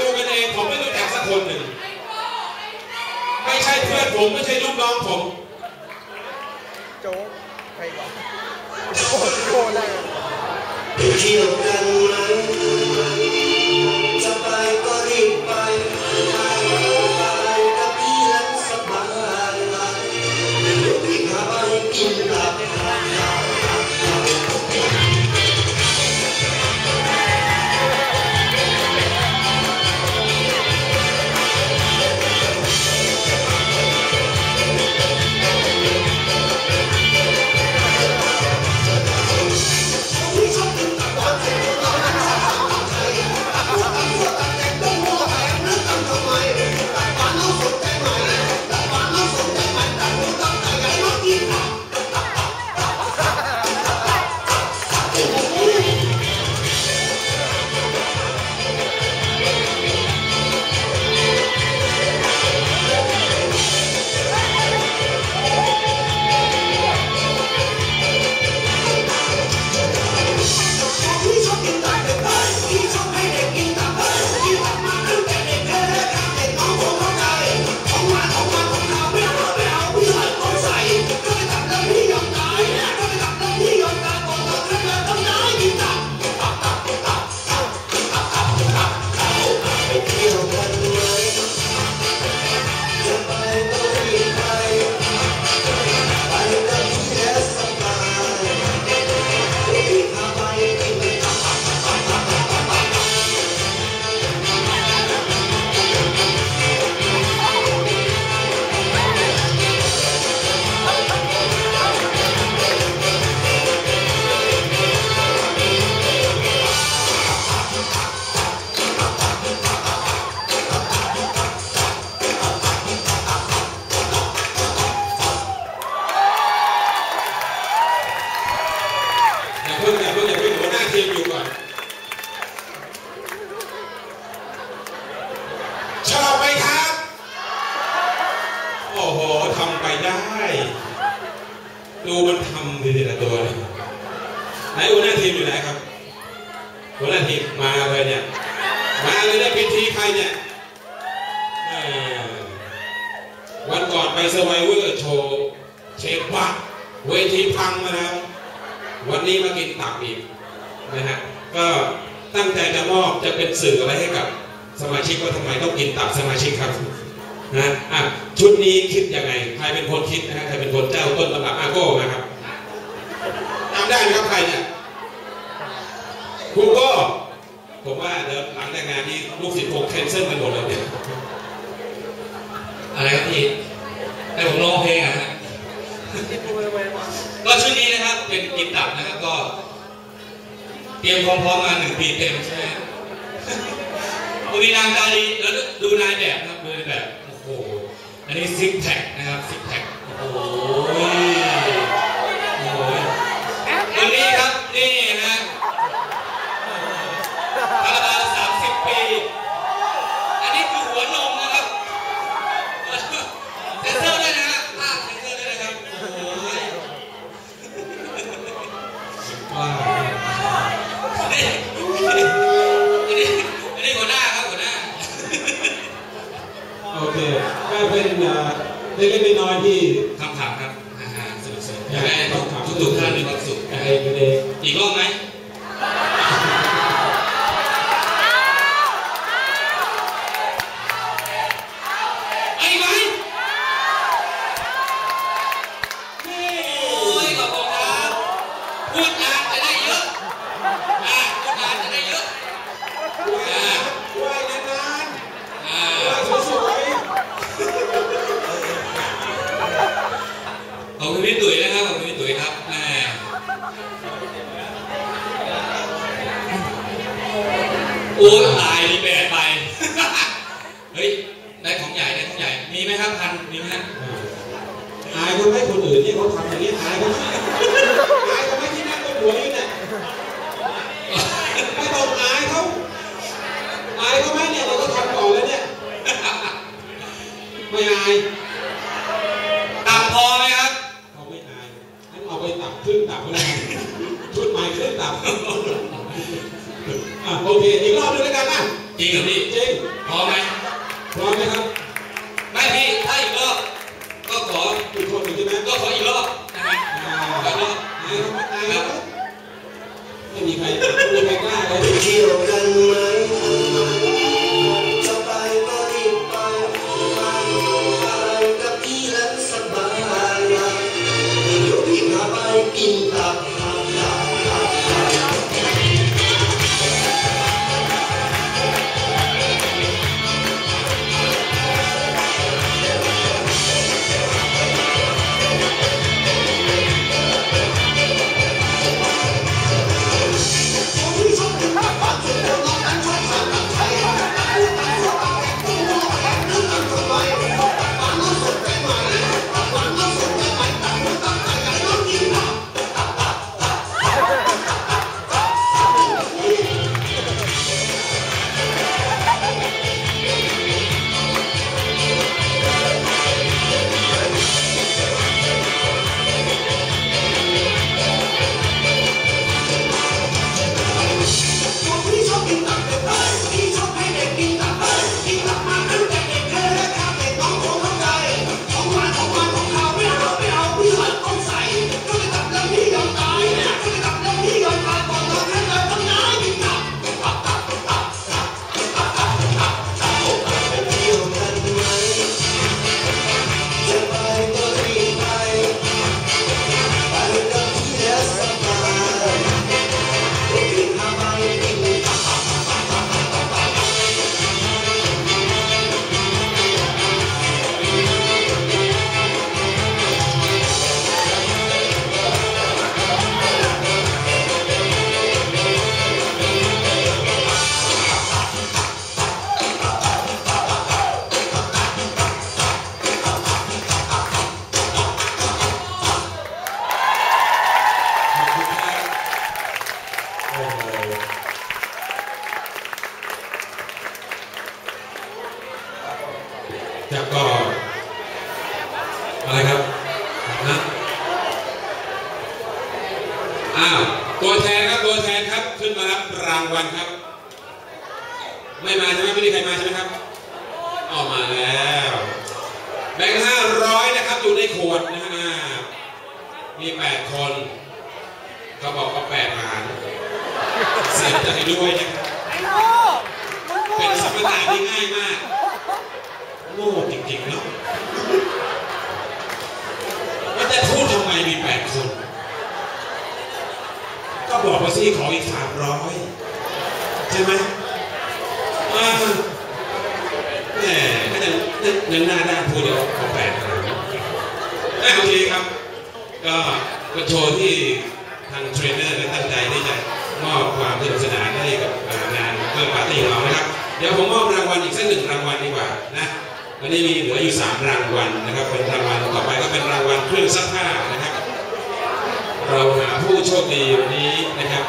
ดูกันเองผมไม่รู้จักสักคนหนึ่ง ไม่ใช่เพื่อนผมไม่ใช่ลูกน้องผมโจ๊กใครวะโจ๊กเลยที่เรากันนั้น นหัวหน้าทีมอยู่ไหนครับ หัวหน้าทีมมาเลยเนี่ย มาเลยเนี่ยพิธีใครเนี่ยวันก่อนไปเซอร์ไวเวอร์โชว์เชฟบักเวทีพังมาแล้ว วันนี้มากินตับอีกนะฮะ ก็ตั้งใจจะมอบจะเป็นสื่ออะไรให้กับ สมาชิกว่าทำไมต้องกินตับสมาชิกครับนะอะชุดนี้คิดยังไง ใครเป็นคนคิดนะฮะใครเป็นคนเจ้าต้นตำรับอาโก้นะครับจำได้ไหมครับใครเนี่ย ครูก้ผมว่าเดี๋ยวหลังแต่งงานนี้ลูกศิษย์คงแคนเซิลกันหมดเลยเนี่ยอะไรครับพี่ให้ผมร้องเพลงอะฮะก็ชุดนี้นะครับเป็นกินตับนะครับก็ เตรียมพร้อมมาหนึ่งปีเต็มใช่ไหมมีนางดาลีแล้วดูนายแบบนะครับดูนายแบบโอ้โหอันนี้ซิกแพคนะครับซิกแพคโอ้โห เคก็เป็นเล็กๆน้อยๆที่คำถามครับฮ่าๆสนุกๆอยากให้ทุกทุกท่านมีความสุขไอ้ประเด็นอีกรอบไหม ขอบคุณพี่ตุ๋ยนะครับขอบคุณพี่ตุ๋ยครับแม่โอ้ตายดีแปดไป เฮ้ย ได้ของใหญ่ได้ของใหญ่ มีไหมครับพันมีไหมฮะอายคนให้คนอื่นที่เขาทำอย่างนี้อายเขาไหมอายคนไม่ที่นั่งบนหัวอยู่ ไปตับขึ้นตับอะไรชุดใหม่ขึ้นตับโอเคอีกรอบนึงแล้วกันนะจริงหรือพี่จริงพร้อมไหมพร้อมไหมครับไม่พี่ถ้าอีกรอบก็ขออีกคนหนึ่งใช่ไหมก็ขออีกรอบอีกรอบนะครับไม่มีใครไม่มีใครกล้าเลยเที่ยวกันมาารับรางวัลครับ ไม่มาใช่ไหมไม่มีใครมาใช่ไหมครับออกมาแล้วแบงค์ห้าร้อยนะครับอยู่ในขวดนะฮะมีแปดคนเขาบอกว่าแปดหารเสียใจด้วยนะครับเป็นสมการที่ง่ายมากโง่จริงๆเนาะว่าจะพูดทำไมมีแปดคน ก็บอกว่าซี่ขออีกสามร้อย ใช่ไหมอ่าแหมก็ยังยังหน้าด้านพูดเดี๋ยวขอแปดหารอะโอเคครับ ก็เป็โชว์ที่ทางเทรนเนอร์ได้ตั้งใจที่จะมอบความสนุกสนานให้กับงานเพื่อปาร์ตี้ของเรานะครับ เดี๋ยวผมมอบรางวัลอีกสักหนึ่งรางวัลดีกว่านะวันนี้มีเหลืออยู่สามรางวัลนะครับ เป็นรางวัลต่อไปก็เป็นรางวัลเครื่องซักผ้านะครับ เราหาผู้โชคดีวันนี้นะครับ